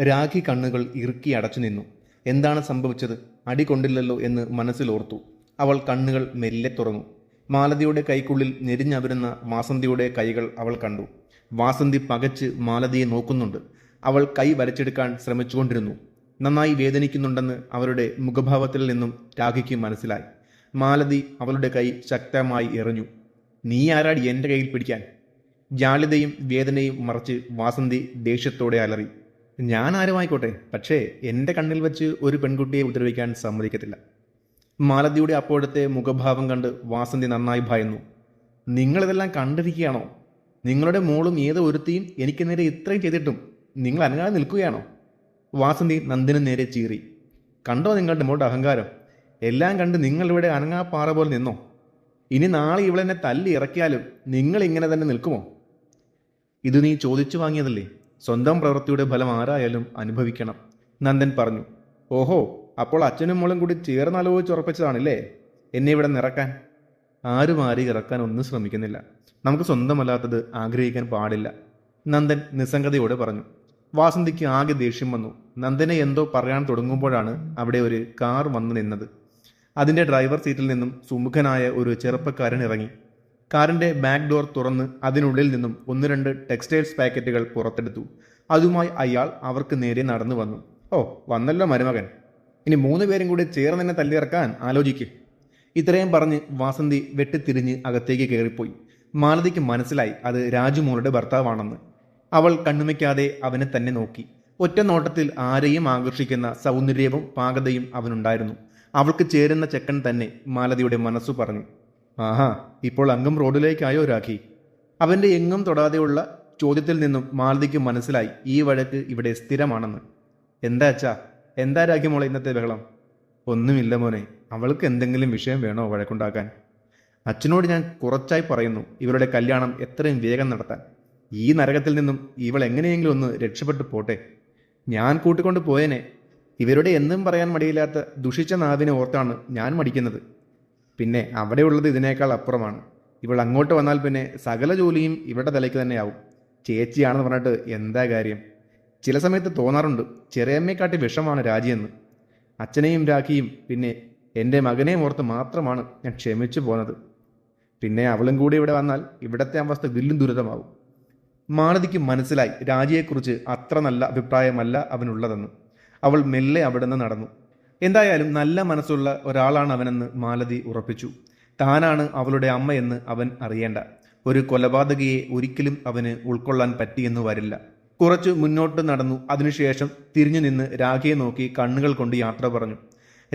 രാഖി കണ്ണുകൾ ഇറുക്കി അടച്ചു നിന്നു. എന്താണ് സംഭവിച്ചത്? അടി കൊണ്ടില്ലല്ലോ എന്ന് മനസ്സിലോർത്തു. അവൾ കണ്ണുകൾ മെല്ലെ തുറന്നു. മാലതിയുടെ കൈക്കുള്ളിൽ ഞെരിഞ്ഞവരുന്ന വാസന്തിയുടെ കൈകൾ അവൾ കണ്ടു. വാസന്തി പകച്ച് മാലതിയെ നോക്കുന്നുണ്ട്. അവൾ കൈ വരച്ചെടുക്കാൻ ശ്രമിച്ചുകൊണ്ടിരുന്നു. നന്നായി വേദനിക്കുന്നുണ്ടെന്ന് അവരുടെ മുഖഭാവത്തിൽ നിന്നും രാഖിക്ക് മനസ്സിലായി. മാലതി അവളുടെ കൈ ശക്തമായി എറിഞ്ഞു. നീ ആരാടി എന്റെ കയ്യിൽ പിടിക്കാൻ? ജാള്യതയും വേദനയും മറച്ച് വാസന്തി ദേഷ്യത്തോടെ അലറി. ഞാൻ ആരുമായിക്കോട്ടെ പക്ഷേ എന്റെ കണ്ണിൽ വെച്ച് ഒരു പെൺകുട്ടിയെ ഉപദ്രവിക്കാൻ സമ്മതിക്കത്തില്ല. മാലതിയുടെ അപ്പോഴത്തെ മുഖഭാവം കണ്ട് വാസന്തി നന്നായി ഭയന്നു. നിങ്ങളിതെല്ലാം കണ്ടിരിക്കുകയാണോ? നിങ്ങളുടെ മോളും ഏതോ ഒരുത്തിയും എനിക്ക് നേരെ ഇത്രയും ചെയ്തിട്ടും നിങ്ങൾ അനങ്ങാതെ നിൽക്കുകയാണോ? വാസന്തി നന്ദിനു നേരെ ചീറി. കണ്ടോ നിങ്ങളുടെ മോളുടെ അഹങ്കാരം? എല്ലാം കണ്ട് നിങ്ങളിവിടെ അനങ്ങാപ്പാറ പോലെ നിന്നോ? ഇനി നാളെ ഇവളെന്നെ തല്ലി ഇറക്കിയാലും നിങ്ങൾ ഇങ്ങനെ തന്നെ നിൽക്കുമോ? ഇത് നീ ചോദിച്ചു വാങ്ങിയതല്ലേ? സ്വന്തം പ്രവൃത്തിയുടെ ഫലം ആരായാലും അനുഭവിക്കണം. നന്ദൻ പറഞ്ഞു. ഓഹോ അപ്പോൾ അച്ഛനും മോളും കൂടി ചേർന്ന് ആലോചിച്ച് ഉറപ്പിച്ചതാണല്ലേ? എന്നെ ഇവിടെ നിറക്കാൻ. ആരും ആരെയും ഇറക്കാൻ ഒന്നും ശ്രമിക്കുന്നില്ല. നമുക്ക് സ്വന്തമല്ലാത്തത് ആഗ്രഹിക്കാൻ പാടില്ല. നന്ദൻ നിസ്സംഗതയോടെ പറഞ്ഞു. വാസന്തിക്ക് ആകെ ദേഷ്യം വന്നു. നന്ദനെ എന്തോ പറയാൻ തുടങ്ങുമ്പോഴാണ് അവിടെ ഒരു കാർ വന്നു നിന്നത്. അതിന്റെ ഡ്രൈവർ സീറ്റിൽ നിന്നും സുമുഖനായ ഒരു ചെറുപ്പക്കാരൻ ഇറങ്ങി. കാറിന്റെ ബാക്ക് ഡോർ തുറന്ന് അതിനുള്ളിൽ നിന്നും ഒന്ന് രണ്ട് ടെക്സ്റ്റൈൽസ് പാക്കറ്റുകൾ പുറത്തെടുത്തു. അതുമായി അയാൾ അവർക്ക് നേരെ നടന്നു വന്നു. ഓ വന്നല്ലോ മരുമകൻ. ഇനി മൂന്ന് പേരും കൂടി ചേർന്ന് തന്നെ തല്ലിയിറക്കാൻ ആലോചിക്കേ. ഇത്രയും പറഞ്ഞ് വാസന്തി വെട്ടിത്തിരിഞ്ഞ് അകത്തേക്ക് കയറിപ്പോയി. മാലതിക്ക് മനസ്സിലായി അത് രാജുമോളുടെ ഭർത്താവാണെന്ന്. അവൾ കണ്ണുമയ്ക്കാതെ അവനെ തന്നെ നോക്കി. ഒറ്റ നോട്ടത്തിൽ ആരെയും ആകർഷിക്കുന്ന സൗന്ദര്യവും പാകതയും അവനുണ്ടായിരുന്നു. അവൾക്ക് ചേരുന്ന ചെക്കൻ തന്നെ മാലതിയുടെ മനസ്സു പറഞ്ഞു. ആഹാ ഇപ്പോൾ അംഗം റോഡിലേക്കായോ രാഖി? അവന്റെ എങ്ങും തൊടാതെയുള്ള ചോദ്യത്തിൽ നിന്നും മാലതിക്ക് മനസ്സിലായി ഈ വഴക്ക് ഇവിടെ സ്ഥിരമാണെന്ന്. എന്താ അച്ഛാ എന്താ രാഖി മോളെ ഇന്നത്തെ ബഹളം? ഒന്നുമില്ല മോനെ അവൾക്ക് എന്തെങ്കിലും വിഷയം വേണോ വഴക്കുണ്ടാക്കാൻ? അച്ഛനോട് ഞാൻ കുറച്ചായി പറയുന്നു ഇവരുടെ കല്യാണം എത്രയും വേഗം നടത്താൻ. ഈ നരകത്തിൽ നിന്നും ഇവൾ എങ്ങനെയെങ്കിലും ഒന്ന് രക്ഷപ്പെട്ടു പോട്ടെ. ഞാൻ കൂട്ടിക്കൊണ്ട് പോയേനെ. ഇവരുടെ എന്നും പറയാൻ മടിയില്ലാത്ത ദുഷിച്ച നാവിനെ ഓർത്താണ് ഞാൻ മടിക്കുന്നത്. പിന്നെ അവിടെയുള്ളത് ഇതിനേക്കാൾ അപ്പുറമാണ്. ഇവൾ അങ്ങോട്ട് വന്നാൽ പിന്നെ സകല ജോലിയും ഇവരുടെ തലയ്ക്ക് തന്നെയാവും. ചേച്ചിയാണെന്ന് പറഞ്ഞിട്ട് എന്താ കാര്യം? ചില സമയത്ത് തോന്നാറുണ്ട് ചെറിയമ്മയെക്കാട്ടി വിഷമാണ് രാജിയെന്ന്. അച്ഛനെയും രാഖിയും പിന്നെ എന്റെ മകനെയും ഓർത്ത് മാത്രമാണ് ഞാൻ ക്ഷമിച്ചു പോന്നത്. പിന്നെ അവളും കൂടി ഇവിടെ വന്നാൽ ഇവിടത്തെ അവസ്ഥ വില്ലും ദുരിതമാവും. മാളതിക്ക് മനസ്സിലായി രാജിയെക്കുറിച്ച് അത്ര നല്ല അഭിപ്രായമല്ല അവനുള്ളതെന്ന്. അവൾ മെല്ലെ അവിടെ നിന്ന് നടന്നു. എന്തായാലും നല്ല മനസ്സുള്ള ഒരാളാണ് അവനെന്ന് മാലതി ഉറപ്പിച്ചു. താനാണ് അവളുടെ അമ്മയെന്ന് അവൻ അറിയേണ്ട. ഒരു കൊലപാതകയെ ഒരിക്കലും അവന് ഉൾക്കൊള്ളാൻ പറ്റിയെന്ന് വരില്ല. കുറച്ചു മുന്നോട്ട് നടന്നു. അതിനുശേഷം തിരിഞ്ഞു നിന്ന് രാഖിയെ നോക്കി കണ്ണുകൾ കൊണ്ട് യാത്ര പറഞ്ഞു.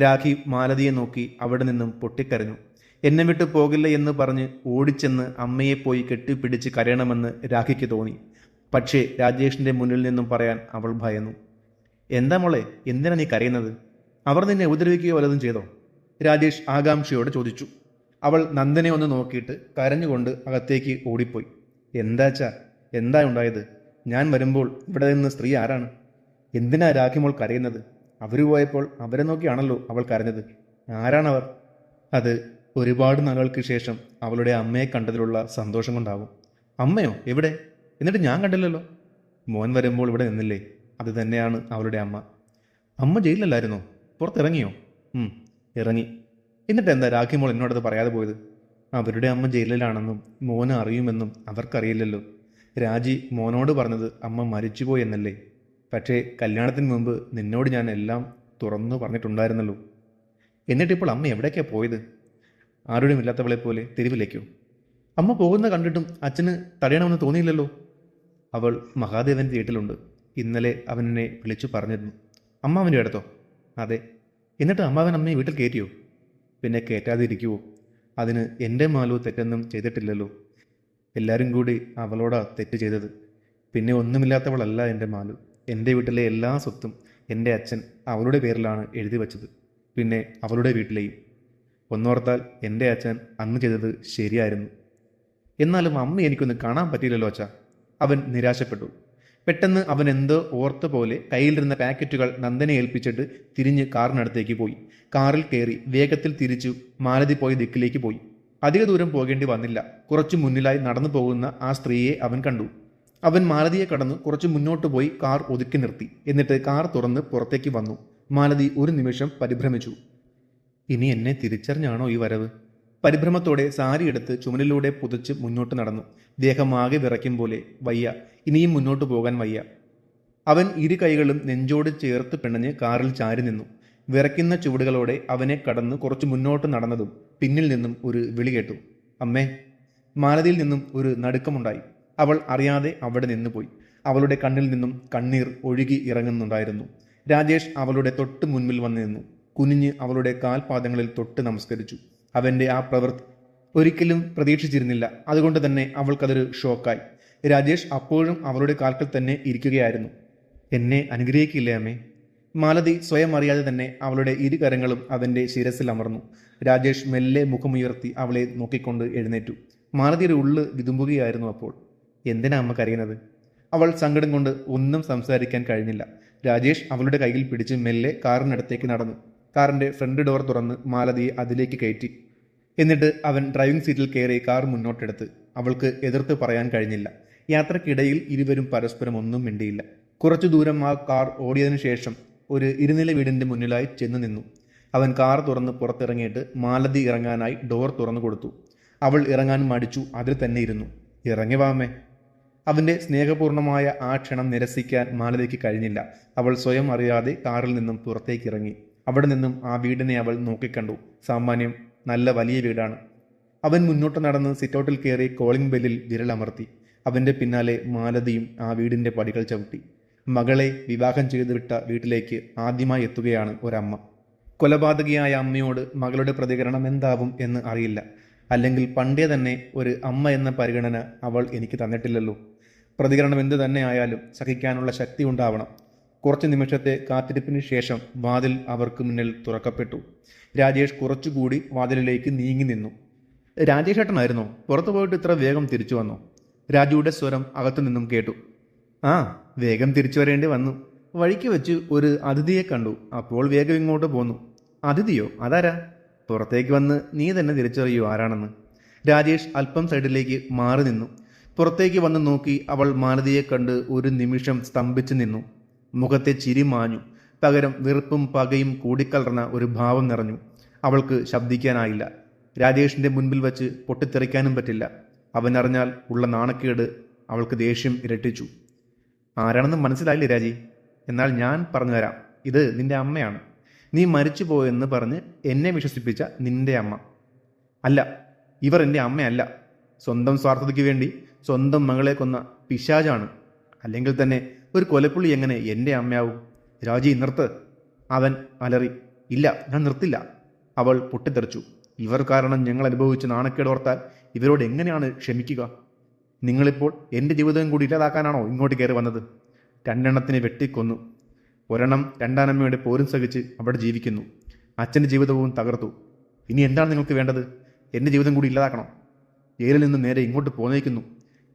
രാഖി മാലതിയെ നോക്കി അവിടെ നിന്നും പൊട്ടിക്കരഞ്ഞു. എന്നെ വിട്ട് പോകില്ല എന്ന് പറഞ്ഞ് ഓടിച്ചെന്ന് അമ്മയെ പോയി കെട്ടിപ്പിടിച്ച് കരയണമെന്ന് രാഖിക്ക് തോന്നി. പക്ഷേ രാജേഷിന്റെ മുന്നിൽ നിന്നും പറയാൻ അവൾ ഭയന്നു. എന്താ മോളെ? എന്തിനാ നീ കരയുന്നത്? അവർ നിന്നെ ഉപദ്രവിക്കുകയോ വല്ലതും ചെയ്തോ? രാജേഷ് ആകാംക്ഷയോടെ ചോദിച്ചു. അവൾ നന്ദനെ ഒന്ന് നോക്കിയിട്ട് കരഞ്ഞുകൊണ്ട് അകത്തേക്ക് ഓടിപ്പോയി. എന്താച്ചാ എന്താ ഉണ്ടായത്? ഞാൻ വരുമ്പോൾ ഇവിടെ നിന്ന് സ്ത്രീ ആരാണ്? എന്തിനാ രാഖിമോൾ കരയുന്നത്? അവർ പോയപ്പോൾ അവരെ നോക്കിയാണല്ലോ അവൾ കരഞ്ഞത്. ആരാണവർ? അത് ഒരുപാട് നാളുകൾക്ക് ശേഷം അവളുടെ അമ്മയെ കണ്ടതിലുള്ള സന്തോഷം കൊണ്ടാവും. അമ്മയോ? എവിടെ? എന്നിട്ട് ഞാൻ കണ്ടില്ലല്ലോ. മോൻ വരുമ്പോൾ ഇവിടെ നിന്നില്ലേ? അത് തന്നെയാണ് അവളുടെ അമ്മ. അമ്മ ജയിലിലല്ലായിരുന്നോ? പുറത്തിറങ്ങിയോ? ഇറങ്ങി. എന്നിട്ട് എന്താ രാഖിമോൾ എന്നോടത് പറയാതെ പോയത്? അവരുടെ അമ്മ ജയിലിലാണെന്നും മോന് അറിയുമെന്നും അവർക്കറിയില്ലല്ലോ. രാജി മോനോട് പറഞ്ഞത് അമ്മ മരിച്ചുപോയി എന്നല്ലേ. പക്ഷേ കല്യാണത്തിന് മുമ്പ് നിന്നോട് ഞാൻ എല്ലാം തുറന്നു പറഞ്ഞിട്ടുണ്ടായിരുന്നല്ലോ. എന്നിട്ടിപ്പോൾ അമ്മ എവിടേക്കാണ് പോയത്? ആരുടെയും ഇല്ലാത്തവളെ പോലെ തെരുവിലേക്കോ? അമ്മ പോകുന്ന കണ്ടിട്ടും അച്ഛന് തടയണമെന്ന് തോന്നിയില്ലല്ലോ. അവൾ മഹാദേവന്റെ വീട്ടിലുണ്ട്. ഇന്നലെ അവനെന്നെ വിളിച്ചു പറഞ്ഞിരുന്നു. അമ്മ അവന്റെ അടുത്തോ? അതെ. എന്നിട്ട് അമ്മാവൻ അമ്മയെ വീട്ടിൽ കയറ്റിയോ പിന്നെ കയറ്റാതിരിക്കുവോ അതിന് എന്റെ മാലു തെറ്റൊന്നും ചെയ്തിട്ടില്ലല്ലോ. എല്ലാവരും കൂടി അവളോടാ തെറ്റ് ചെയ്തത്. പിന്നെ ഒന്നുമില്ലാത്തവളല്ല എന്റെ മാലു. എന്റെ വീട്ടിലെ എല്ലാ സ്വത്തും എന്റെ അച്ഛൻ അവളുടെ പേരിലാണ് എഴുതി വച്ചത്. പിന്നെ അവളുടെ വീട്ടിലെയും. ഒന്നോർത്താൽ എന്റെ അച്ഛൻ അന്ന് ചെയ്തത് ശരിയായിരുന്നു. എന്നാലും അമ്മ എനിക്കൊന്ന് കാണാൻ പറ്റിയില്ലല്ലോ അച്ഛാ. അവൻ നിരാശപ്പെട്ടു. പെട്ടെന്ന് അവൻ എന്തോ ഓർത്ത പോലെ കയ്യിലിരുന്ന പാക്കറ്റുകൾ നന്ദനെ ഏൽപ്പിച്ചിട്ട് തിരിഞ്ഞ് കാറിനടുത്തേക്ക് പോയി. കാറിൽ കയറി വേഗത്തിൽ തിരിച്ചു മാലതി പോയ ദിക്കിലേക്ക് പോയി. അധിക ദൂരം പോകേണ്ടി വന്നില്ല. കുറച്ചു മുന്നിലായി നടന്നു പോകുന്ന ആ സ്ത്രീയെ അവൻ കണ്ടു. അവൻ മാലതിയെ കടന്ന് കുറച്ച് മുന്നോട്ട് പോയി കാർ ഒതുക്കി നിർത്തി. എന്നിട്ട് കാർ തുറന്ന് പുറത്തേക്ക് വന്നു. മാലതി ഒരു നിമിഷം പരിഭ്രമിച്ചു. ഇനി എന്നെ തിരിച്ചറിഞ്ഞാണോ ഈ വരവ്? പരിഭ്രമത്തോടെ സാരിയെടുത്ത് ചുമലിലൂടെ പുതച്ച് മുന്നോട്ട് നടന്നു. ദേഹം ദേഹമാകെ വിറയ്ക്കും പോലെ വയ്യ. ഇനിയും മുന്നോട്ട് പോകാൻ വയ്യ. അവൻ ഇരു കൈകളും നെഞ്ചോട് ചേർത്ത് പിണഞ്ഞ് കാറിൽ ചാരി നിന്നു. വിറയ്ക്കുന്ന ചുവടുകളോടെ അവനെ കടന്ന് കുറച്ച് മുന്നോട്ട് നടന്നതും പിന്നിൽ നിന്നും ഒരു വിളി കേട്ടു. അമ്മേ മാലതിയിൽ നിന്നും ഒരു നടുക്കമുണ്ടായി. അവൾ അറിയാതെ അവിടെ നിന്നുപോയി. അവളുടെ കണ്ണിൽ നിന്നും കണ്ണീർ ഒഴുകി ഇറങ്ങുന്നുണ്ടായിരുന്നു. രാജേഷ് അവളുടെ തൊട്ട് മുൻപിൽ വന്നു നിന്നു. കുനിഞ്ഞ് അവളുടെ കാൽപാദങ്ങളിൽ തൊട്ട് നമസ്കരിച്ചു. അവന്റെ ആ പ്രവൃത്തി ഒരിക്കലും പ്രതീക്ഷിച്ചിരുന്നില്ല. അതുകൊണ്ട് തന്നെ അവൾക്കതൊരു ഷോക്കായി. രാജേഷ് അപ്പോഴും അവളുടെ കാൽക്കൽ തന്നെ ഇരിക്കുകയായിരുന്നു. എന്നെ അനുഗ്രഹിക്കില്ലേ അമ്മേ? മാലതി സ്വയം അറിയാതെ തന്നെ അവളുടെ ഇരു കരങ്ങളും അവന്റെ ശിരസിൽ അമർന്നു. രാജേഷ് മെല്ലെ മുഖമുയർത്തി അവളെ നോക്കിക്കൊണ്ട് എഴുന്നേറ്റു. മാലതിയുടെ ഉള്ള് വിതുമ്പുകയായിരുന്നു അപ്പോൾ. എന്തിനാ അമ്മ കരയുന്നത്? അവൾ സങ്കടം കൊണ്ട് ഒന്നും സംസാരിക്കാൻ കഴിഞ്ഞില്ല. രാജേഷ് അവളുടെ കയ്യിൽ പിടിച്ച് മെല്ലെ കാറിനടുത്തേക്ക് നടന്നു. കാറിന്റെ ഫ്രണ്ട് ഡോർ തുറന്ന് മാലതിയെ അതിലേക്ക് കയറ്റി. എന്നിട്ട് അവൻ ഡ്രൈവിംഗ് സീറ്റിൽ കയറി കാർ മുന്നോട്ടെടുത്ത്. അവൾക്ക് എതിർത്ത് പറയാൻ കഴിഞ്ഞില്ല. യാത്രക്കിടയിൽ ഇരുവരും പരസ്പരം ഒന്നും മിണ്ടിയില്ല. കുറച്ചു ദൂരം ആ കാർ ഓടിയതിനു ശേഷം ഒരു ഇരുനില വീടിന്റെ മുന്നിലായി ചെന്ന് നിന്നു. അവൻ കാർ തുറന്ന് പുറത്തിറങ്ങിയിട്ട് മാലതി ഇറങ്ങാനായി ഡോർ തുറന്നു കൊടുത്തു. അവൾ ഇറങ്ങാൻ മടിച്ചു അതിൽ തന്നെ ഇരുന്നു. ഇറങ്ങി വാമേ സ്നേഹപൂർണമായ ആ ക്ഷണം നിരസിക്കാൻ മാലതിക്ക് കഴിഞ്ഞില്ല. അവൾ സ്വയം അറിയാതെ കാറിൽ നിന്നും പുറത്തേക്ക് ഇറങ്ങി അവിടെ നിന്നും ആ വീടിനെ അവൾ നോക്കിക്കണ്ടു. സാമാന്യം നല്ല വലിയ വീടാണ്. അവൻ മുന്നോട്ട് നടന്ന് സിറ്റൗട്ടിൽ കയറി കോളിംഗ് ബെല്ലിൽ വിരലമർത്തി. അവന്റെ പിന്നാലെ മാലതിയും ആ വീടിന്റെ പടികൾ ചവിട്ടി. മകളെ വിവാഹം ചെയ്തു വിട്ട വീട്ടിലേക്ക് ആദ്യമായി എത്തുകയാണ് ഒരമ്മ. കൊലപാതകിയായ അമ്മയോട് മകളുടെ പ്രതികരണം എന്താവും എന്ന് അറിയില്ല. അല്ലെങ്കിൽ പണ്ടേ തന്നെ ഒരു അമ്മ എന്ന പരിഗണന അവൾ എനിക്ക് തന്നിട്ടില്ലല്ലോ. പ്രതികരണം എന്തു തന്നെ ആയാലും സഹിക്കാനുള്ള ശക്തി ഉണ്ടാവണം. കുറച്ച് നിമിഷത്തെ കാത്തിരിപ്പിന് ശേഷം വാതിൽ അവർക്ക് മുന്നിൽ തുറക്കപ്പെട്ടു. രാജേഷ് കുറച്ചുകൂടി വാതിലിലേക്ക് നീങ്ങി നിന്നു. രാജേഷ് ഏട്ടനായിരുന്നോ പുറത്തു പോയിട്ട് ഇത്ര വേഗം തിരിച്ചു വന്നോ? രാജുവിടെ സ്വരം അകത്തുനിന്നും കേട്ടു. ആ വേഗം തിരിച്ചു വരേണ്ടി വന്നു. വഴിക്ക് വെച്ച് ഒരു അതിഥിയെ കണ്ടു. അപ്പോൾ വേഗം ഇങ്ങോട്ട് പോന്നു. അതിഥിയോ? അതാരാ? പുറത്തേക്ക് വന്ന് നീ തന്നെ തിരിച്ചറിയൂ ആരാണെന്ന്. രാജേഷ് അല്പം സൈഡിലേക്ക് മാറി നിന്നു. പുറത്തേക്ക് വന്ന് നോക്കി അവൾ മാലതിയെ കണ്ട് ഒരു നിമിഷം സ്തംഭിച്ചു നിന്നു. മുഖത്തെ ചിരി മാഞ്ഞു. പകരം വെറുപ്പും പകയും കൂടിക്കലർന്ന ഒരു ഭാവം നിറഞ്ഞു. അവൾക്ക് ശബ്ദിക്കാനായില്ല. രാജേഷിന്റെ മുൻപിൽ വച്ച് പൊട്ടിത്തെറിക്കാനും പറ്റില്ല. അവൻ അറിഞ്ഞാൽ ഉള്ള നാണക്കേട് അവൾക്ക് ദേഷ്യം ഇരട്ടിച്ചു. ആരാണെന്ന് മനസ്സിലായില്ലേ രാജി? എന്നാൽ ഞാൻ പറഞ്ഞു പറഞ്ഞുതരാം ഇത് നിന്റെ അമ്മയാണ്. നീ മരിച്ചു പോയെന്ന് പറഞ്ഞ് എന്നെ വിശ്വസിപ്പിച്ച നിന്റെ അമ്മ. അല്ല ഇവർ എന്റെ അമ്മയല്ല. സ്വന്തം സ്വാർത്ഥതയ്ക്ക് വേണ്ടി സ്വന്തം മകളെ കൊന്ന പിശാജാണ് അല്ലെങ്കിൽ തന്നെ ഒരു കൊലപ്പുള്ളി എങ്ങനെ എന്റെ അമ്മയാവും? രാജി നിർത്ത്. അവൻ അലറി. ഇല്ല ഞാൻ നിർത്തില്ല. അവൾ പൊട്ടിത്തെറിച്ചു. ഇവർ കാരണം ഞങ്ങൾ അനുഭവിച്ച നാണക്കേടോർത്താൽ ഇവരോട് എങ്ങനെയാണ് ക്ഷമിക്കുക? നിങ്ങളിപ്പോൾ എന്റെ ജീവിതം കൂടി ഇല്ലാതാക്കാനാണോ ഇങ്ങോട്ട് കയറി വന്നത്? രണ്ടെണ്ണത്തിനെ വെട്ടിക്കൊന്നു. ഒരെണ്ണം രണ്ടാനമ്മയുടെ പോരും സഹിച്ച് അവിടെ ജീവിക്കുന്നു. അച്ഛന്റെ ജീവിതവും തകർത്തു. ഇനി എന്താണ് നിങ്ങൾക്ക് വേണ്ടത്? എന്റെ ജീവിതം കൂടി ഇല്ലാതാക്കണം? ജയിലിൽ നിന്ന് നേരെ ഇങ്ങോട്ട് പോന്നേക്കുന്നു.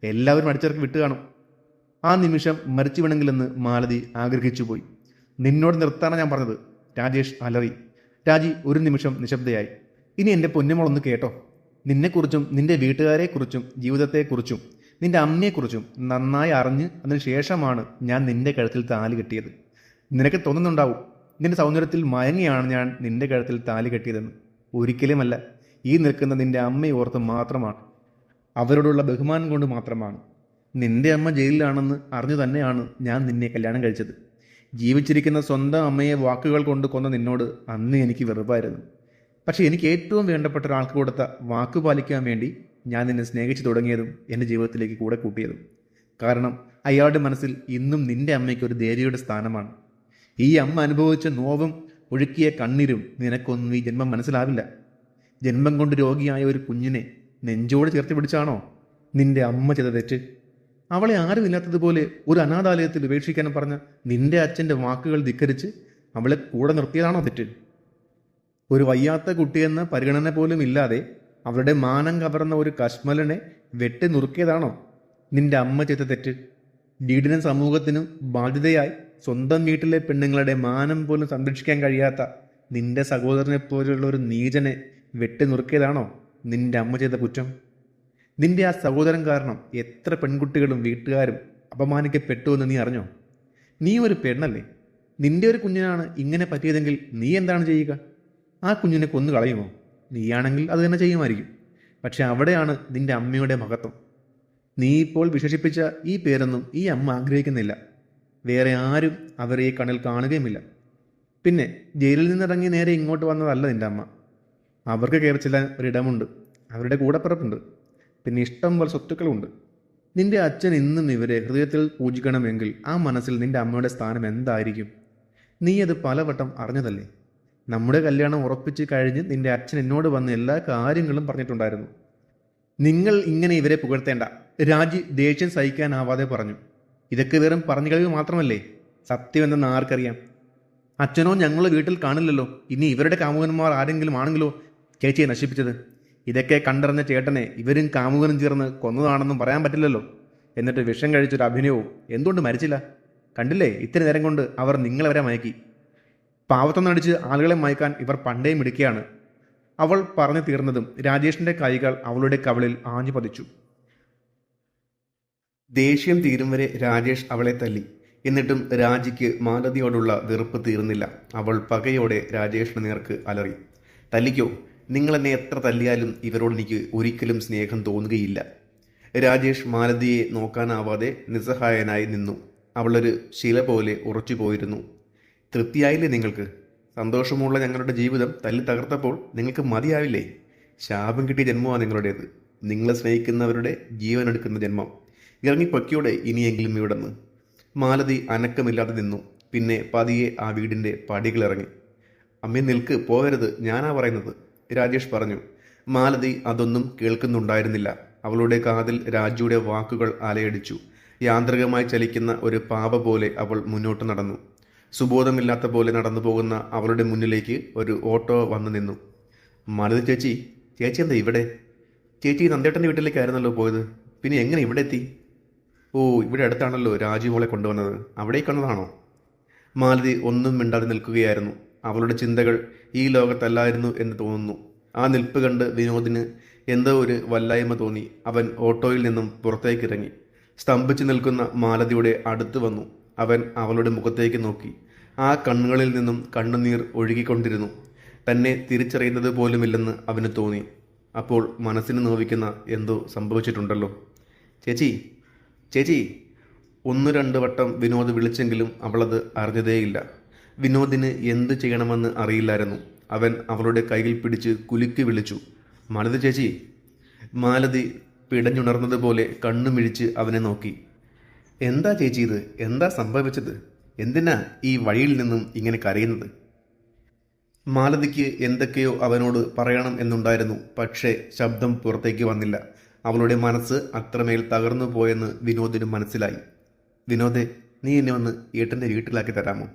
എല്ലാവരും അടിച്ചിറക്കി വിട്ട് കാണും. ആ നിമിഷം മരിച്ചു വേണമെങ്കിലെന്ന് മാലതി ആഗ്രഹിച്ചു പോയി നിന്നോട് നിർത്താനാണ് ഞാൻ പറഞ്ഞത്. രാജേഷ് അലറി. രാജി ഒരു നിമിഷം നിശബ്ദയായി. ഇനി എന്റെ പൊന്നുമോളൊന്ന് കേട്ടോ. നിന്നെക്കുറിച്ചും നിന്റെ വീട്ടുകാരെക്കുറിച്ചും ജീവിതത്തെക്കുറിച്ചും നിന്റെ അമ്മയെക്കുറിച്ചും നന്നായി അറിഞ്ഞ് അതിന് ശേഷമാണ് ഞാൻ നിന്റെ കഴുത്തിൽ താലി കെട്ടിയത്. നിനക്ക് തോന്നുന്നുണ്ടാവും നിന്റെ സൗന്ദര്യത്തിൽ മയങ്ങിയാണ് ഞാൻ നിന്റെ കഴുത്തിൽ താലി കെട്ടിയതെന്ന്. ഒരിക്കലുമല്ല ഈ നിൽക്കുന്ന നിന്റെ അമ്മയെ ഓർത്ത് മാത്രമാണ്. അവരോടുള്ള ബഹുമാനം കൊണ്ട് മാത്രമാണ്. നിന്റെ അമ്മ ജയിലിലാണെന്ന് അറിഞ്ഞു തന്നെയാണ് ഞാൻ നിന്നെ കല്യാണം കഴിച്ചത്. ജീവിച്ചിരിക്കുന്ന സ്വന്തം അമ്മയെ വാക്കുകൾ കൊണ്ട് കൊന്ന നിന്നോട് അന്ന് എനിക്ക് വെറുപ്പായിരുന്നു. പക്ഷേ എനിക്ക് ഏറ്റവും വേണ്ടപ്പെട്ട ഒരാൾക്ക് കൊടുത്ത വാക്ക് പാലിക്കാൻ വേണ്ടി ഞാൻ നിന്നെ സ്നേഹിച്ചു തുടങ്ങിയതും എന്റെ ജീവിതത്തിലേക്ക് കൂടെ കൂട്ടിയതും. കാരണം അയാളുടെ മനസ്സിൽ ഇന്നും നിന്റെ അമ്മയ്ക്ക് ഒരു ദേവിയുടെ സ്ഥാനമാണ്. ഈ അമ്മ അനുഭവിച്ച നോവും ഒഴുക്കിയ കണ്ണീരും നിനക്കൊന്നും ഈ ജന്മം മനസ്സിലാവില്ല. ജന്മം കൊണ്ട് രോഗിയായ ഒരു കുഞ്ഞിനെ നെഞ്ചോട് ചേർത്ത് പിടിച്ചാണോ നിന്റെ അമ്മ ചെയ്ത തെറ്റ്? അവളെ ആരുമില്ലാത്തതുപോലെ ഒരു അനാഥാലയത്തിൽ ഉപേക്ഷിക്കാൻ പറഞ്ഞ നിന്റെ അച്ഛന്റെ വാക്കുകൾ ധിക്കരിച്ച് അവളെ കൂടെ നിർത്തിയതാണോ തെറ്റ്? ഒരു വയ്യാത്ത കുട്ടിയെന്ന പരിഗണന പോലും ഇല്ലാതെ അവരുടെ മാനം കവർന്ന ഒരു കശ്മലനെ വെട്ടി നുറുക്കിയതാണോ നിന്റെ അമ്മ ചെയ്ത തെറ്റ്? വീടിനും സമൂഹത്തിനും ബാധ്യതയായി സ്വന്തം വീട്ടിലെ പെണ്ണുങ്ങളുടെ മാനം പോലും സംരക്ഷിക്കാൻ കഴിയാത്ത നിന്റെ സഹോദരനെ പോലുള്ള ഒരു നീചനെ വെട്ടി നുറുക്കിയതാണോ നിന്റെ അമ്മ ചെയ്ത കുറ്റം? നിന്റെ ആ സഹോദരൻ കാരണം എത്ര പെൺകുട്ടികളും വീട്ടുകാരും അപമാനിക്കപ്പെട്ടു എന്ന് നീ അറിഞ്ഞോ? നീ ഒരു പെണ്ണല്ലേ. നിന്റെ ഒരു കുഞ്ഞിനാണ് ഇങ്ങനെ പറ്റിയതെങ്കിൽ നീ എന്താണ് ചെയ്യുക? ആ കുഞ്ഞിനെ കൊന്നു കളയുമോ? നീയാണെങ്കിൽ അത് തന്നെ ചെയ്യുമായിരിക്കും. പക്ഷെ അവിടെയാണ് നിന്റെ അമ്മയുടെ മഹത്വം. നീ ഇപ്പോൾ വിശേഷിപ്പിച്ച ഈ പേരൊന്നും ഈ അമ്മ ആഗ്രഹിക്കുന്നില്ല. വേറെ ആരും അവരെ ഈ കണ്ണിൽ കാണുകയുമില്ല. പിന്നെ ജയിലിൽ നിന്നിറങ്ങി നേരെ ഇങ്ങോട്ട് വന്നതല്ല നിന്റെ അമ്മ. അവർക്ക് കയറി ചെല്ലാൻ ഒരിടമുണ്ട്. അവരുടെ കൂടപ്പിറപ്പുണ്ട്. പിന്നെ ഇഷ്ടം പോലെ സ്വത്തുക്കളുമുണ്ട്. നിന്റെ അച്ഛൻ ഇന്നും ഇവരെ ഹൃദയത്തിൽ പൂജിക്കണമെങ്കിൽ ആ മനസ്സിൽ നിന്റെ അമ്മയുടെ സ്ഥാനം എന്തായിരിക്കും? നീ അത് പലവട്ടം അറിഞ്ഞതല്ലേ? നമ്മുടെ കല്യാണം ഉറപ്പിച്ച് കഴിഞ്ഞ് നിന്റെ അച്ഛൻ എന്നോട് വന്ന് എല്ലാ കാര്യങ്ങളും പറഞ്ഞിട്ടുണ്ടായിരുന്നു. നിങ്ങൾ ഇങ്ങനെ ഇവരെ പുകഴ്ത്തേണ്ട. രാജി ദേഷ്യം സഹിക്കാനാവാതെ പറഞ്ഞു. ഇതൊക്കെ വെറും പറഞ്ഞു കഴിവ് മാത്രമല്ലേ? സത്യം എന്തെന്ന് ആർക്കറിയാം? അച്ഛനോ ഞങ്ങൾ വീട്ടിൽ കാണില്ലല്ലോ. ഇനി ഇവരുടെ കാമുകന്മാർ ആരെങ്കിലും ആണെങ്കിലോ ചേച്ചിയെ നശിപ്പിച്ചത്? ഇതൊക്കെ കണ്ടറിഞ്ഞ ചേട്ടനെ ഇവരും കാമുകനും ചേർന്ന് കൊന്നതാണെന്നും പറയാൻ പറ്റില്ലല്ലോ. എന്നിട്ട് വിഷം കഴിച്ചൊരു അഭിനയവും എന്തുകൊണ്ട് മരിച്ചില്ല? കണ്ടില്ലേ? ഇത്തിരി നേരം കൊണ്ട് അവർ നിങ്ങളെ വരെ മയക്കി. പാവത്തം നടിച്ച് ആളുകളെ മയക്കാൻ ഇവർ പണ്ടേ മിടുക്കിയാണ്. അവൾ പറഞ്ഞു തീർന്നതും രാജേഷിന്റെ കൈകൾ അവളുടെ കവളിൽ ആഞ്ഞു പതിച്ചു. ദേഷ്യം തീരും വരെ രാജേഷ് അവളെ തല്ലി. എന്നിട്ടും രാജിക്ക് മാലതിയോടുള്ള വെറുപ്പ് തീർന്നില്ല. അവൾ പകയോടെ രാജേഷിന് നേർക്ക് അലറി. തല്ലിക്കോ? നിങ്ങൾ എന്നെ എത്ര തല്ലിയാലും ഇവരോട് എനിക്ക് ഒരിക്കലും സ്നേഹം തോന്നുകയില്ല. രാജേഷ് മാലതിയെ നോക്കാനാവാതെ നിസ്സഹായനായി നിന്നു. അവളൊരു ശില പോലെ ഉറച്ചു പോയിരുന്നു തൃപ്തിയായില്ലേ നിങ്ങൾക്ക്? സന്തോഷമുള്ള ഞങ്ങളുടെ ജീവിതം തല്ലി തകർത്തപ്പോൾ നിങ്ങൾക്ക് മതിയാവില്ലേ? ശാപം കിട്ടിയ ജന്മമാണ് നിങ്ങളുടേത്. നിങ്ങളെ സ്നേഹിക്കുന്നവരുടെ ജീവൻ എടുക്കുന്ന ജന്മം. ഇറങ്ങി പൊക്കിയോടെ ഇനിയെങ്കിലും ഇവിടുന്ന്. മാലതി അനക്കമില്ലാതെ നിന്നു. പിന്നെ പതിയെ ആ വീടിന്റെ പടികളിറങ്ങി. അമ്മ നിൽക്ക് പോകരുത് ഞാനാ പറയുന്നത്. രാജേഷ് പറഞ്ഞു. മാലതി അതൊന്നും കേൾക്കുന്നുണ്ടായിരുന്നില്ല. അവളുടെ കാതിൽ രാജുയുടെ വാക്കുകൾ അലയടിച്ചു. യാന്ത്രികമായി ചലിക്കുന്ന ഒരു പാപ പോലെ അവൾ മുന്നോട്ട് നടന്നു. സുബോധമില്ലാത്ത പോലെ നടന്നു പോകുന്ന അവളുടെ മുന്നിലേക്ക് ഒരു ഓട്ടോ വന്നു നിന്നു. മാലതി ചേച്ചി ചേച്ചി എന്താ ഇവിടെ? ചേച്ചി നന്ദേട്ടന്റെ വീട്ടിലേക്കായിരുന്നല്ലോ പോയത്. പിന്നെ എങ്ങനെ ഇവിടെ എത്തി? ഓ ഇവിടെ അടുത്താണല്ലോ രാജു മോളെ കൊണ്ടുവന്നത്. അവിടേക്ക് വന്നതാണോ? മാലതി ഒന്നും മിണ്ടാതെ നിൽക്കുകയായിരുന്നു. അവളുടെ ചിന്തകൾ ഈ ലോകത്തല്ലായിരുന്നു എന്ന് തോന്നുന്നു. ആ നിൽപ്പ് കണ്ട് വിനോദിന് എന്തോ ഒരു വല്ലായ്മ തോന്നി. അവൻ ഓട്ടോയിൽ നിന്നും പുറത്തേക്കിറങ്ങി. സ്തംഭിച്ചു നിൽക്കുന്ന മാലതിയുടെ അടുത്ത് വന്നു. അവൻ അവളുടെ മുഖത്തേക്ക് നോക്കി. ആ കണ്ണുകളിൽ നിന്നും കണ്ണുനീർ ഒഴുകിക്കൊണ്ടിരുന്നു. തന്നെ തിരിച്ചറിയുന്നത് പോലുമില്ലെന്ന് അവന് തോന്നി. അപ്പോൾ മനസ്സിന് നോവിക്കുന്ന എന്തോ സംഭവിച്ചിട്ടുണ്ടല്ലോ. ചേച്ചി ചേച്ചി ഒന്ന് രണ്ട് വട്ടം വിനോദ് വിളിച്ചെങ്കിലും അവളത് അറിഞ്ഞതേയില്ല. വിനോദിന് എന്ത് ചെയ്യണമെന്ന് അറിയില്ലായിരുന്നു. അവൻ അവളുടെ കയ്യിൽ പിടിച്ച് കുലുക്കി വിളിച്ചു. മാലതി ചേച്ചി മാലതി പിടഞ്ഞുണർന്നതുപോലെ കണ്ണുമിഴിച്ച് അവനെ നോക്കി. എന്താ ചേച്ചി ഇത്? എന്താ സംഭവിച്ചത്? എന്തിനാ ഈ വഴിയിൽ നിന്നും ഇങ്ങനെ കരയുന്നത്? മാലതിക്ക് എന്തൊക്കെയോ അവനോട് പറയണം എന്നുണ്ടായിരുന്നു പക്ഷേ ശബ്ദം പുറത്തേക്ക് വന്നില്ല. അവളുടെ മനസ്സ് അത്രമേൽ തകർന്നു പോയെന്ന് വിനോദിന് മനസ്സിലായി. വിനോദെ നീ എന്നെ വന്ന് ഏട്ടന്റെ വീട്ടിലാക്കി തരാമോ?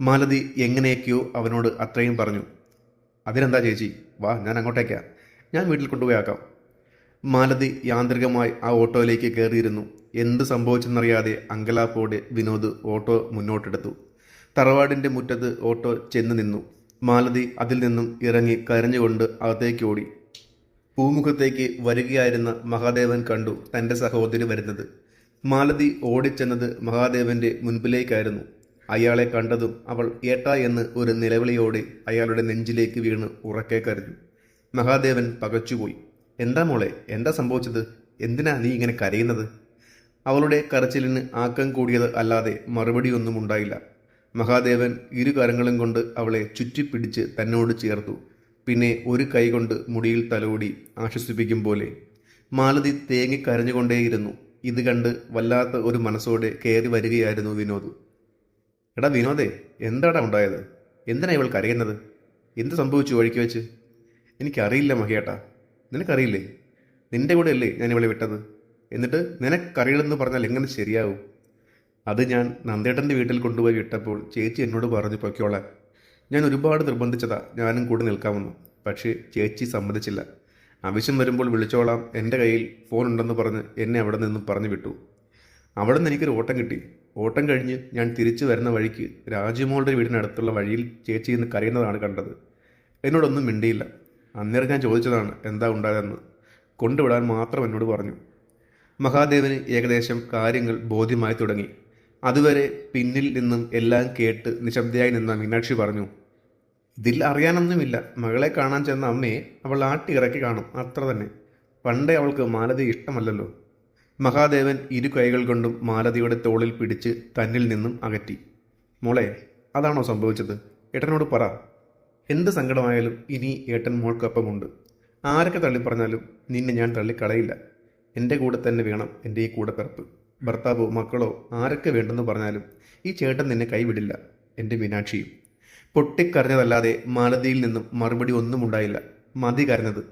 മാലതി എങ്ങനെയൊക്കെയോ അവനോട് അത്രയും പറഞ്ഞു. അതിനെന്താ ചേച്ചി? വാ ഞാൻ അങ്ങോട്ടേക്കാ. ഞാൻ വീട്ടിൽ കൊണ്ടുപോയാക്കാം മാലതി യാന്ത്രികമായി ആ ഓട്ടോയിലേക്ക് കയറിയിരുന്നു. എന്ത് സംഭവിച്ചെന്നറിയാതെ അങ്കലാപ്പോടെ വിനോദ് ഓട്ടോ മുന്നോട്ടെടുത്തു. തറവാടിന്റെ മുറ്റത്ത് ഓട്ടോ ചെന്ന് നിന്നു. മാലതി അതിൽ നിന്നും ഇറങ്ങി കരഞ്ഞുകൊണ്ട് അകത്തേക്ക് ഓടി. പൂമുഖത്തേക്ക് വരികയായിരുന്ന മഹാദേവൻ കണ്ടു തന്റെ സഹോദരി വരുന്നത്. മാലതി ഓടിച്ചെന്നത് മഹാദേവന്റെ മുൻപിലേക്കായിരുന്നു. അയാളെ കണ്ടതും അവൾ ഏട്ടാ എന്ന് ഒരു നിലവിളിയോടെ അയാളുടെ നെഞ്ചിലേക്ക് വീണ് ഉറക്കെ കരഞ്ഞു. മഹാദേവൻ പകച്ചുപോയി. എന്താ മോളെ? എന്താ സംഭവിച്ചത്? എന്തിനാ നീ ഇങ്ങനെ കരയുന്നത്? അവളുടെ കരച്ചിലിന് ആക്കം കൂടിയത് അല്ലാതെ മറുപടിയൊന്നും ഉണ്ടായില്ല. മഹാദേവൻ ഇരു കരങ്ങളും കൊണ്ട് അവളെ ചുറ്റിപ്പിടിച്ച് തന്നോട് ചേർത്തു. പിന്നെ ഒരു കൈ കൊണ്ട് മുടിയിൽ തലോടി ആശ്വസിപ്പിക്കും പോലെ. മാലതി തേങ്ങി കരഞ്ഞുകൊണ്ടേയിരുന്നു. ഇത് കണ്ട് വല്ലാത്ത ഒരു മനസ്സോടെ കയറി വരികയായിരുന്നു വിനോദ്. എടാ വിനോദേ എന്താടാ ഉണ്ടായത്? എന്തിനാ ഇവൾ കരയുന്നത്? എന്ത് സംഭവിച്ചു വഴിക്ക് വെച്ച്? എനിക്കറിയില്ല മഹിയേട്ടാ. നിനക്കറിയില്ലേ? നിന്റെ കൂടെയല്ലേ ഞാൻ ഇവളെ വിട്ടത്? എന്നിട്ട് നിനക്കറിയില്ലെന്ന് പറഞ്ഞാൽ എങ്ങനെ ശരിയാവും? അത് ഞാൻ നന്ദേട്ടന്റെ വീട്ടിൽ കൊണ്ടുപോയി വിട്ടപ്പോൾ ചേച്ചി എന്നോട് പറഞ്ഞു പൊയ്ക്കോളാൻ ഞാൻ ഒരുപാട് നിർബന്ധിച്ചതാ ഞാനും കൂടെ നിൽക്കാമെന്ന്. പക്ഷേ ചേച്ചി സമ്മതിച്ചില്ല. ആവശ്യം വരുമ്പോൾ വിളിച്ചോളാം. എന്റെ കയ്യിൽ ഫോൺ ഉണ്ടെന്ന് പറഞ്ഞ് എന്നെ അവിടെ നിന്നും പറഞ്ഞു വിട്ടു. അവിടെ നിന്ന് എനിക്കൊരു ഓട്ടം കിട്ടി. ഓട്ടം കഴിഞ്ഞ് ഞാൻ തിരിച്ചു വരുന്ന വഴിക്ക് രാജുമോളുടെ വീടിനടുത്തുള്ള വഴിയിൽ ചേച്ചി ഇന്ന് കരയുന്നതാണ് കണ്ടത്. എന്നോടൊന്നും മിണ്ടിയില്ല. അന്നേരം ഞാൻ ചോദിച്ചതാണ് എന്താ ഉണ്ടായതെന്ന്? കൊണ്ടുവിടാൻ മാത്രം എന്നോട് പറഞ്ഞു. മഹാദേവന് ഏകദേശം കാര്യങ്ങൾ ബോധ്യമായി തുടങ്ങി. അതുവരെ പിന്നിൽ നിന്നും എല്ലാം കേട്ട് നിശബ്ദയായി നിന്ന മീനാക്ഷി പറഞ്ഞു ഇതിൽ അറിയാനൊന്നുമില്ല. മകളെ കാണാൻ ചെന്ന അമ്മയെ അവൾ ആട്ടി ഇറക്കി കാണും. അത്ര തന്നെ. പണ്ടേ അവൾക്ക് മാലതി ഇഷ്ടമല്ലല്ലോ. മഹാദേവൻ ഇരു കൈകൾ കൊണ്ടും മാലതിയുടെ തോളിൽ പിടിച്ച് തന്നിൽ നിന്നും അകറ്റി. മോളെ അതാണോ സംഭവിച്ചത്? ഏട്ടനോട് പറ. എന്ത് സങ്കടമായാലും ഇനി ഏട്ടൻ മോൾക്കൊപ്പമുണ്ട്. ആരൊക്കെ തള്ളിപ്പറഞ്ഞാലും നിന്നെ ഞാൻ തള്ളിക്കളയില്ല. എന്റെ കൂടെ തന്നെ വേണം എന്റെ ഈ കൂടെ പിറപ്പ്. ഭർത്താവോ മക്കളോ ആരൊക്കെ വേണ്ടെന്ന് പറഞ്ഞാലും ഈ ചേട്ടൻ നിന്നെ കൈവിടില്ല എന്റെ മീനാക്ഷിയും. പൊട്ടിക്കരഞ്ഞതല്ലാതെ മാലതിയിൽ നിന്നും മറുപടി ഒന്നും ഉണ്ടായില്ല. മതി കരഞ്ഞത്.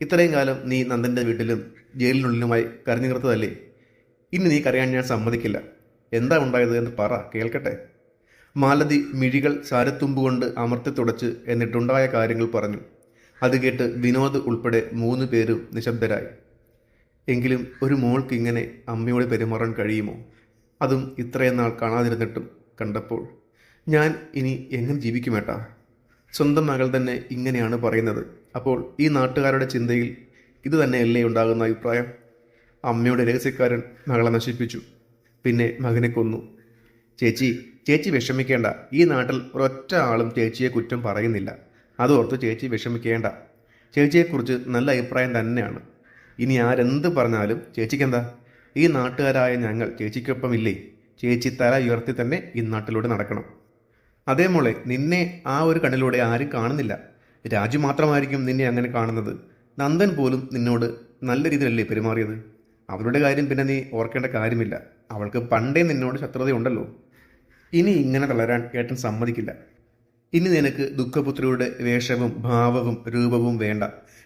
ഇത്രയും കാലം നീ നന്ദന്റെ വീട്ടിലും ജയിലിനുള്ളിലുമായി കരഞ്ഞു നിർത്തതല്ലേ ഇനി നീ കരയാൻ ഞാൻ സമ്മതിക്കില്ല. എന്താ ഉണ്ടായത് എന്ന് പറ കേൾക്കട്ടെ. മാലതി മിഴികൾ സാരത്തുമ്പുകൊണ്ട് അമർത്തി തുടച്ച് എന്നിട്ടുണ്ടായ കാര്യങ്ങൾ പറഞ്ഞു. അത് കേട്ട് വിനോദ് ഉൾപ്പെടെ മൂന്ന് പേരും നിശബ്ദരായി. എങ്കിലും ഒരു മോൾക്ക് ഇങ്ങനെ അമ്മയോട് പെരുമാറാൻ കഴിയുമോ? അതും ഇത്രയും നാൾ കാണാതിരുന്നിട്ടും കണ്ടപ്പോൾ ഞാൻ ഇനി എങ്ങനെ ജീവിക്കുമേട്ടാ സ്വന്തം മകൾ തന്നെ ഇങ്ങനെയാണ് പറയുന്നത്. അപ്പോൾ ഈ നാട്ടുകാരുടെ ചിന്തയിൽ ഇത് തന്നെയല്ലേ ഉണ്ടാകുന്ന അഭിപ്രായം? അമ്മയുടെ രഹസ്യക്കാരൻ മകളെ നശിപ്പിച്ചു. പിന്നെ മകനെ കൊന്നു. ചേച്ചി ചേച്ചി വിഷമിക്കേണ്ട. ഈ നാട്ടിൽ ഒരൊറ്റ ആളും ചേച്ചിയെ കുറ്റം പറയുന്നില്ല. അതോർത്ത് ചേച്ചി വിഷമിക്കേണ്ട. ചേച്ചിയെക്കുറിച്ച് നല്ല അഭിപ്രായം തന്നെയാണ്. ഇനി ആരെന്ത് പറഞ്ഞാലും ചേച്ചിക്കെന്താ? ഈ നാട്ടുകാരായ ഞങ്ങൾ ചേച്ചിക്കൊപ്പമില്ലേ? ചേച്ചി തല ഉയർത്തി തന്നെ ഈ നാട്ടിലൂടെ നടക്കണം. അതേ മോളെ നിന്നെ ആ ഒരു കണ്ണിലൂടെ ആരും കാണുന്നില്ല. രാജു മാത്രമായിരിക്കും നിന്നെ അങ്ങനെ കാണുന്നത്. നന്ദൻ പോലും നിന്നോട് നല്ല രീതിയിലല്ലേ പെരുമാറിയത്? അവരുടെ കാര്യം പിന്നെ നീ ഓർക്കേണ്ട കാര്യമില്ല. അവൾക്ക് പണ്ടേ നിന്നോട് ശത്രുതയുണ്ടല്ലോ. ഇനി ഇങ്ങനെ തളരാൻ ഏട്ടൻ സമ്മതിക്കില്ല. ഇനി നിനക്ക് ദുഃഖപുത്രിയുടെ വേഷവും ഭാവവും രൂപവും വേണ്ട.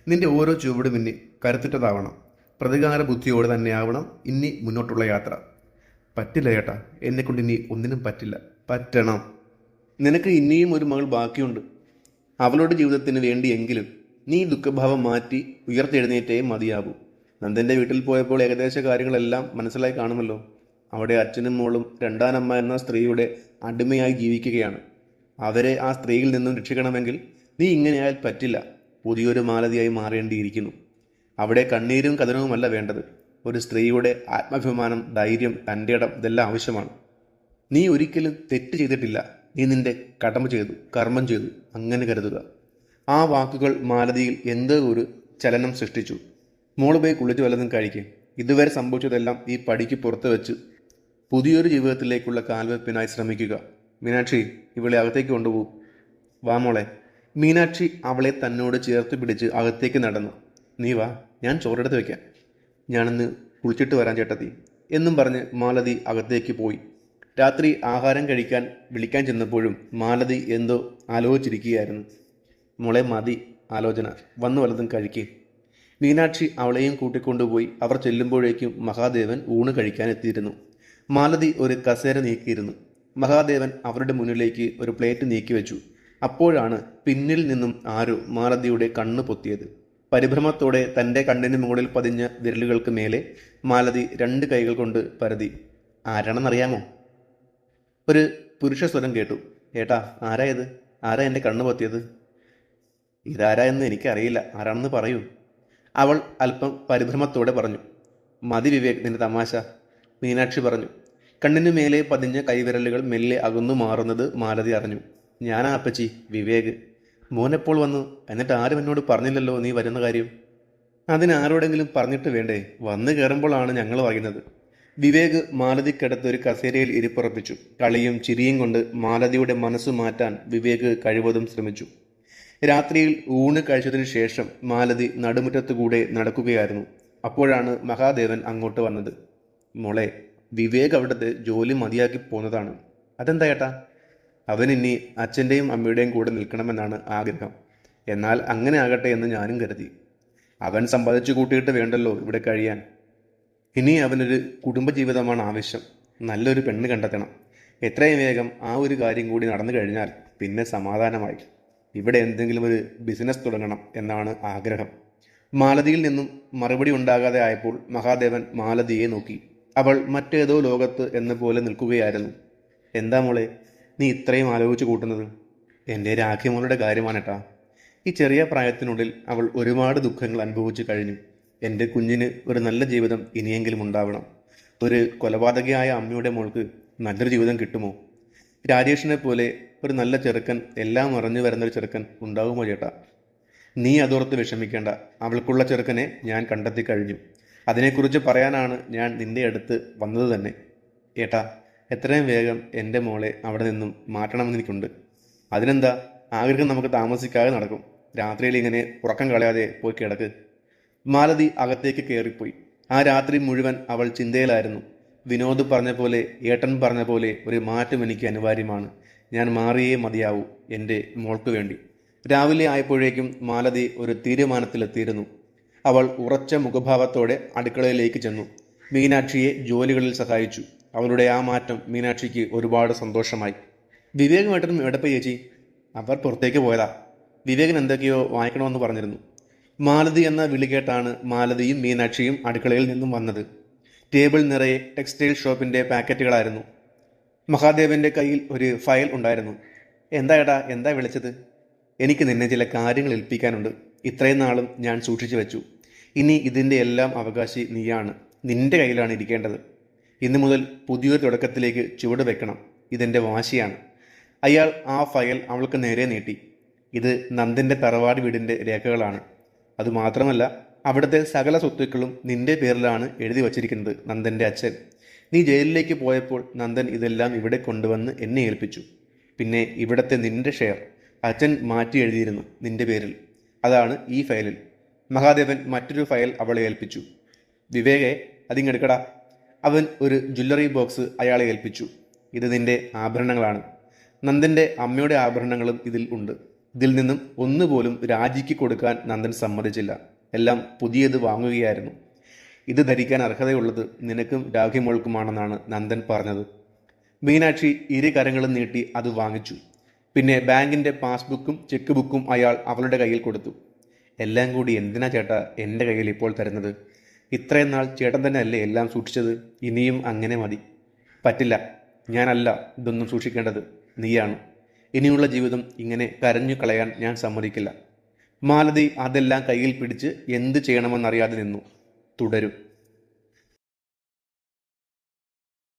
നിന്റെ ഓരോ ചുവടും ഇനി കരുത്തുറ്റതാവണം. പ്രതികാര ബുദ്ധിയോടെ തന്നെയാവണം ഇനി മുന്നോട്ടുള്ള യാത്ര. പറ്റില്ല ചേട്ടാ എന്നെക്കൊണ്ട് ഇനി ഒന്നിനും പറ്റില്ല. പറ്റണം. നിനക്ക് ഇനിയും ഒരു മകൾ ബാക്കിയുണ്ട്. അവളുടെ ജീവിതത്തിന് വേണ്ടിയെങ്കിലും നീ ദുഃഖഭാവം മാറ്റി ഉയർത്തെഴുന്നേറ്റേ മതിയാകൂ നന്ദന്റെ വീട്ടിൽ പോയപ്പോൾ ഏകദേശ കാര്യങ്ങളെല്ലാം മനസ്സിലായി കാണുമല്ലോ. അവിടെ അച്ഛനും മോളും രണ്ടാനമ്മ എന്ന സ്ത്രീയുടെ അടിമയായി ജീവിക്കുകയാണ്. അവരെ ആ സ്ത്രീയിൽ നിന്നും രക്ഷിക്കണമെങ്കിൽ നീ ഇങ്ങനെയാൽ പറ്റില്ല. പുതിയൊരു മാലതിയായി മാറേണ്ടിയിരിക്കുന്നു. അവിടെ കണ്ണീരും കഥനവുമല്ല വേണ്ടത്. ഒരു സ്ത്രീയുടെ ആത്മാഭിമാനം ധൈര്യം തന്റെ ഇടം ഇതെല്ലാം ആവശ്യമാണ്. നീ ഒരിക്കലും തെറ്റ് ചെയ്തിട്ടില്ല. നീ നിന്റെ കടമ ചെയ്തു കർമ്മം ചെയ്തു. അങ്ങനെ കരുതുക. ആ വാക്കുകൾ മാലതിയിൽ എന്തോ ഒരു ചലനം സൃഷ്ടിച്ചു. മോൾ പോയി കുളിച്ച് വല്ലതും കഴിക്കും. ഇതുവരെ സംഭവിച്ചതെല്ലാം ഈ പടിക്ക് പുറത്ത് വെച്ച് പുതിയൊരു ജീവിതത്തിലേക്കുള്ള കാൽവെപ്പിനായി ശ്രമിക്കുക. മീനാക്ഷി ഇവളെ അകത്തേക്ക് കൊണ്ടുപോകും. വാ മോളെ. മീനാക്ഷി അവളെ തന്നോട് ചേർത്ത് പിടിച്ച് അകത്തേക്ക് നടന്നു. നീ വാ ഞാൻ ചോറെടുത്ത് വെക്കാം. ഞാനിന്ന് കുളിച്ചിട്ട് വരാൻ ചേട്ടത്തി എന്നും പറഞ്ഞ് മാലതി അകത്തേക്ക് പോയി. രാത്രി ആഹാരം കഴിക്കാൻ വിളിക്കാൻ ചെന്നപ്പോഴും മാലതി എന്തോ ആലോചിച്ചിരിക്കുകയായിരുന്നു. മോളെ മതി ആലോചന. വന്നു വലതും കഴിക്കേ. മീനാക്ഷി അവളെയും കൂട്ടിക്കൊണ്ടുപോയി അവർ ചെല്ലുമ്പോഴേക്കും മഹാദേവൻ ഊണ് കഴിക്കാൻ എത്തിയിരുന്നു. മാലതി ഒരു കസേര നീക്കിയിരുന്നു. മഹാദേവൻ അവരുടെ മുന്നിലേക്ക് ഒരു പ്ലേറ്റ് നീക്കി വെച്ചു അപ്പോഴാണ് പിന്നിൽ നിന്നും ആരോ മാലതിയുടെ കണ്ണ് പൊത്തിയത്. പരിഭ്രമത്തോടെ തന്റെ കണ്ണിന് മുകളിൽ പതിഞ്ഞ വിരലുകൾക്ക് മേലെ മാലതി രണ്ട് കൈകൾ കൊണ്ട് പരതി. ആരാണെന്നറിയാമോ? ഒരു പുരുഷ സ്വരം കേട്ടു. ഏട്ടാ ആരാ ഇത്? ആരാ എന്റെ കണ്ണ് പൊത്തിയത്? ഇതാരാ എന്ന് എനിക്കറിയില്ല. ആരാണെന്ന് പറയൂ. അവൾ അല്പം പരിഭ്രമത്തോടെ പറഞ്ഞു. മതി വിവേക് നിന്റെ തമാശ മീനാക്ഷി പറഞ്ഞു. കണ്ണിനു മേലെ പതിഞ്ഞ കൈവിരലുകൾ മെല്ലെ അകന്നു മാറുന്നത് മാലതി അറിഞ്ഞു. ഞാനാ അപ്പച്ചി വിവേക്. മോനെപ്പോൾ വന്നു? എന്നിട്ട് ആരും എന്നോട് പറഞ്ഞില്ലല്ലോ നീ വരുന്ന കാര്യം? അതിനാരോടെങ്കിലും പറഞ്ഞിട്ട് വേണ്ടേ? വന്നു കയറുമ്പോഴാണ് ഞങ്ങൾ പറയുന്നത് വിവേക് മാലതിക്കടുത്ത് ഒരു കസേരയിൽ ഇരിപ്പുറപ്പിച്ചു. കളിയും ചിരിയും കൊണ്ട് മാലതിയുടെ മനസ്സ് മാറ്റാൻ വിവേക് കഴിവതും ശ്രമിച്ചു. രാത്രിയിൽ ഊണ് കഴിച്ചതിനു ശേഷം മാലതി നടുമുറ്റത്തുകൂടെ നടക്കുകയായിരുന്നു. അപ്പോഴാണ് മഹാദേവൻ അങ്ങോട്ട് വന്നത്. മോളെ വിവേക് അവിടുത്തെ ജോലി മതിയാക്കി പോന്നതാണ്. അതെന്താ ഏട്ടാ? അവൻ ഇനി അച്ഛന്റെയും അമ്മയുടെയും കൂടെ നിൽക്കണമെന്നാണ് ആഗ്രഹം. എന്നാൽ അങ്ങനെ ആകട്ടെ എന്ന് ഞാനും കരുതി. അവൻ സമ്പാദിച്ചു കൂട്ടിയിട്ട് വേണ്ടല്ലോ ഇവിടെ കഴിയാൻ. ഇനി അവനൊരു കുടുംബജീവിതമാണ് ആവശ്യം. നല്ലൊരു പെണ്ണ് കണ്ടെത്തണം. എത്രയും വേഗം ആ ഒരു കാര്യം കൂടി നടന്നു കഴിഞ്ഞാൽ പിന്നെ സമാധാനമായി. ഇവിടെ എന്തെങ്കിലും ഒരു ബിസിനസ് തുടങ്ങണം എന്നാണ് ആഗ്രഹം. മാലതിയിൽ നിന്നും മറുപടി ഉണ്ടാകാതെ ആയപ്പോൾ മഹാദേവൻ മാലതിയെ നോക്കി. അവൾ മറ്റേതോ ലോകത്ത് എന്ന പോലെ നിൽക്കുകയായിരുന്നു. എന്താ മോളെ നീ ഇത്രയും ആലോചിച്ച് കൂട്ടുന്നത്? എന്റെ രാഖിമോളുടെ കാര്യമാണ് കേട്ടാ ഈ ചെറിയ പ്രായത്തിനുള്ളിൽ അവൾ ഒരുപാട് ദുഃഖങ്ങൾ അനുഭവിച്ചു കഴിഞ്ഞു. എന്റെ കുഞ്ഞിന് ഒരു നല്ല ജീവിതം ഇനിയെങ്കിലും ഉണ്ടാവണം. ഒരു കൊലപാതകയായ അമ്മയുടെ മോൾക്ക് നല്ലൊരു ജീവിതം കിട്ടുമോ? രാജേഷിനെ പോലെ ഒരു നല്ല ചെറുക്കൻ എല്ലാം അറിഞ്ഞു വരുന്നൊരു ചെറുക്കൻ ഉണ്ടാവുമോ ചേട്ടാ? നീ അതോർത്ത് വിഷമിക്കേണ്ട. അവൾക്കുള്ള ചെറുക്കനെ ഞാൻ കണ്ടെത്തി കഴിഞ്ഞു. അതിനെക്കുറിച്ച് പറയാനാണ് ഞാൻ നിന്റെ അടുത്ത് വന്നത് തന്നെ. ഏട്ടാ എത്രയും വേഗം എന്റെ മോളെ അവിടെ നിന്നും മാറ്റണമെന്ന് എനിക്കുണ്ട്. അതിനെന്താ? ആഗ്രഹം നമുക്ക് താമസിക്കാതെ നടക്കും. രാത്രിയിൽ ഇങ്ങനെ ഉറക്കം കളയാതെ പോയി കിടക്ക്. മാലതി അകത്തേക്ക് കയറിപ്പോയി. ആ രാത്രി മുഴുവൻ അവൾ ചിന്തയിലായിരുന്നു. വിനോദ് പറഞ്ഞ പോലെ ഏട്ടൻ പറഞ്ഞ പോലെ ഒരു മാറ്റം എനിക്ക് അനിവാര്യമാണ്. ഞാൻ മാറിയേ മതിയാവൂ എന്റെ മോൾക്ക് വേണ്ടി. രാവിലെ ആയപ്പോഴേക്കും മാലതി ഒരു തീരുമാനത്തിലെത്തിയിരുന്നു. അവൾ ഉറച്ച മുഖഭാവത്തോടെ അടുക്കളയിലേക്ക് ചെന്നു. മീനാക്ഷിയെ ജോലികളിൽ സഹായിച്ചു. അവളുടെ ആ മാറ്റം മീനാക്ഷിക്ക് ഒരുപാട് സന്തോഷമായി. വിവേകമായിട്ടും എടപ്പ ചേച്ചി അവർ പുറത്തേക്ക് പോയതാ. വിവേകൻ എന്തൊക്കെയോ വായിക്കണമെന്ന് പറഞ്ഞിരുന്നു. മാലതി എന്ന വിളി കേട്ടാണ് മാലതിയും മീനാക്ഷിയും അടുക്കളയിൽ നിന്നും വന്നത്. ടേബിൾ നിറയെ ടെക്സ്റ്റൈൽ ഷോപ്പിന്റെ പാക്കറ്റുകളായിരുന്നു. മഹാദേവന്റെ കയ്യിൽ ഒരു ഫയൽ ഉണ്ടായിരുന്നു. എന്താ എന്താ വിളിച്ചത്? എനിക്ക് നിന്നെ ചില കാര്യങ്ങൾ ഏൽപ്പിക്കാനുണ്ട്. ഇത്രയും നാളും ഞാൻ സൂക്ഷിച്ചു വെച്ചു. ഇനി ഇതിന്റെ എല്ലാം അവകാശി നീയാണ്. നിന്റെ കയ്യിലാണ് ഇരിക്കേണ്ടത്. ഇന്നു മുതൽ പുതിയൊരു തുടക്കത്തിലേക്ക് ചുവട് വെക്കണം. ഇതെന്റെ വാശിയാണ്. അയാൾ ആ ഫയൽ അവൾക്ക് നേരെ നീട്ടി. ഇത് നന്ദന്റെ തറവാട് വീടിന്റെ രേഖകളാണ്. അതുമാത്രമല്ല അവിടുത്തെ സകല സ്വത്തുക്കളും നിന്റെ പേരിലാണ് എഴുതി വച്ചിരിക്കുന്നത് നന്ദന്റെ അച്ഛൻ. നീ ജയിലിലേക്ക് പോയപ്പോൾ നന്ദൻ ഇതെല്ലാം ഇവിടെ കൊണ്ടുവന്ന് എന്നെ ഏൽപ്പിച്ചു. പിന്നെ ഇവിടത്തെ നിന്റെ ഷെയർ. അച്ഛൻ മാറ്റി എഴുതിയിരുന്നു നിന്റെ പേരിൽ. അതാണ് ഈ ഫയലിൽ. മഹാദേവൻ മറ്റൊരു ഫയൽ അവളെ ഏൽപ്പിച്ചു. വിവേകെ അതിങ്ങെടുക്കടാ. അവൻ ഒരു ജ്വല്ലറി ബോക്സ് അയാളെ ഏൽപ്പിച്ചു. ഇത് നിന്റെ ആഭരണങ്ങളാണ്. നന്ദന്റെ അമ്മയുടെ ആഭരണങ്ങളും ഇതിൽ ഉണ്ട്. ഇതിൽ നിന്നും ഒന്നുപോലും രാജിക്ക് കൊടുക്കാൻ നന്ദൻ സമ്മതിച്ചില്ല. എല്ലാം പുതിയത് വാങ്ങുകയായിരുന്നു. ഇത് ധരിക്കാൻ അർഹതയുള്ളത് നിനക്കും രാഖിമോൾക്കുമാണെന്നാണ് നന്ദൻ പറഞ്ഞത്. മീനാക്ഷി ഇരു കരങ്ങളും നീട്ടി അത് വാങ്ങിച്ചു. പിന്നെ ബാങ്കിന്റെ പാസ്ബുക്കും ചെക്ക് ബുക്കും അയാൾ അവളുടെ കയ്യിൽ കൊടുത്തു. എല്ലാം കൂടി എന്തിനാ ചേട്ടാ എന്റെ കയ്യിൽ ഇപ്പോൾ തരുന്നത്? ഇത്രയും നാൾ ചേട്ടൻ തന്നെ അല്ലേ എല്ലാം സൂക്ഷിച്ചത്? ഇനിയും അങ്ങനെ മതി. പറ്റില്ല. ഞാനല്ല ഇതൊന്നും സൂക്ഷിക്കേണ്ടത്. നീയാണ്. ഇനിയുള്ള ജീവിതം ഇങ്ങനെ കരഞ്ഞു കളയാൻ ഞാൻ സമ്മതിക്കില്ല. മാലതി അതെല്ലാം കയ്യിൽ പിടിച്ച് എന്ത് ചെയ്യണമെന്നറിയാതെ നിന്നു. തുടരും.